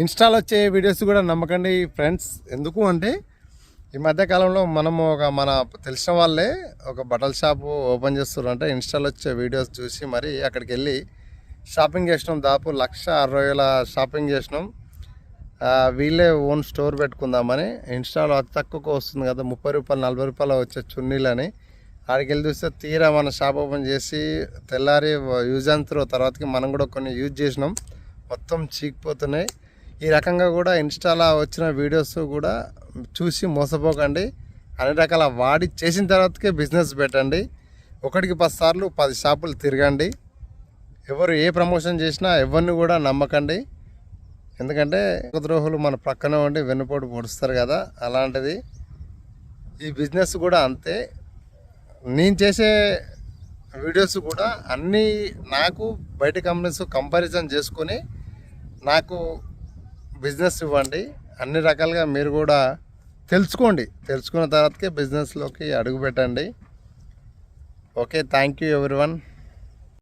ఇన్స్టాలో వచ్చే వీడియోస్ కూడా నమ్మకండి ఫ్రెండ్స్. ఎందుకు అంటే ఈ మధ్యకాలంలో మనము ఒక మన తెలిసిన వాళ్ళే ఒక బట్టల షాపు ఓపెన్ చేస్తున్నారంటే ఇన్స్టాలో వచ్చే వీడియోస్ చూసి మరి అక్కడికి వెళ్ళి షాపింగ్ చేసినాం. దాపు లక్ష అరవై వేల షాపింగ్ చేసినాం. వీళ్ళే ఓన్ స్టోర్ పెట్టుకుందామని. ఇన్స్టాలో అతి తక్కువకు వస్తుంది కదా ముప్పై రూపాయలు నలభై రూపాయలు వచ్చే చున్నీలని. ఆడికి వెళ్ళి చూస్తే తీరా మన షాప్ ఓపెన్ చేసి తెల్లారి యూజ్ అండ్ త్రో తర్వాతకి మనం కూడా కొన్ని యూజ్ చేసినాం. మొత్తం చీకిపోతున్నాయి. ఈ రకంగా కూడా ఇన్స్టాలో వచ్చిన వీడియోస్ కూడా చూసి మోసపోకండి. అన్ని రకాల వాడి చేసిన తర్వాతకే బిజినెస్ పెట్టండి. ఒకటికి పది సార్లు పది షాపులు తిరగండి. ఎవరు ఏ ప్రమోషన్ చేసినా ఎవరిని కూడా నమ్మకండి. ఎందుకంటే ద్రోహులు మన ప్రక్కనే ఉండి వెన్నుపోటు పొడుస్తారు కదా అలాంటిది. ఈ బిజినెస్ కూడా అంతే. నేను చేసే వీడియోస్ కూడా అన్నీ నాకు బయట కంపెనీస్ కంపారిజన్ చేసుకొని నాకు బిజినెస్ ఇవ్వండి. అన్ని రకాలుగా మీరు కూడా తెలుసుకోండి. తెలుసుకున్న తర్వాతకే బిజినెస్లోకి అడుగు పెట్టండి. ఓకే థ్యాంక్ యూ ఎవరి